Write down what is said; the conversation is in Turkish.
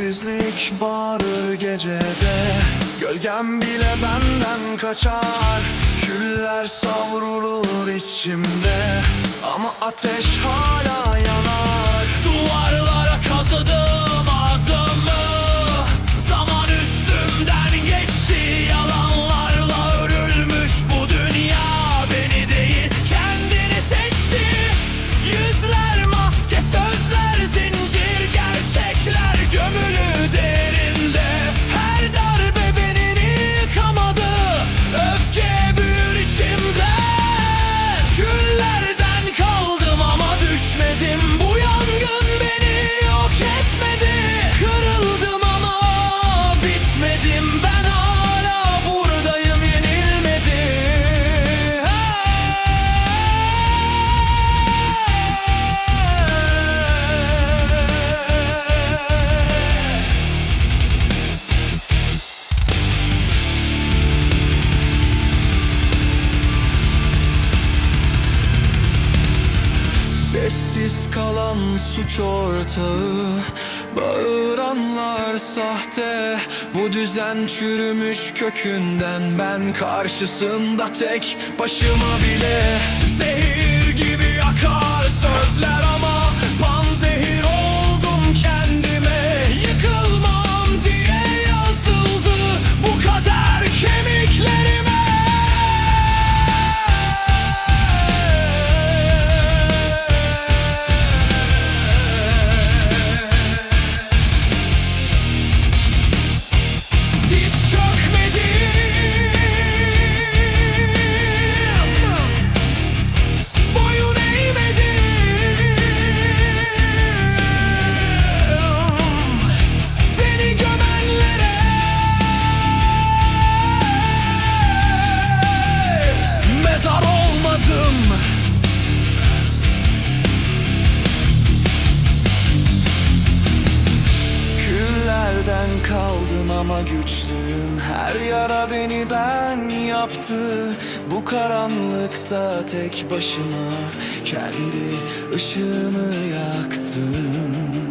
Sensizlik bağırır gecede. Gölgem bile benden kaçar. Küller savrulur içimde. Ama ateş hala yanar Sessiz kalan suç ortağı. Bağıranlar sahte. Bu düzen çürümüş kökünden. Ben karşısında tek başıma bile. Zehir gibi akar sözler ama ama güçlüyüm. Her yara beni ben yaptı. Bu karanlıkta tek başıma Kendi ışığımı yaktım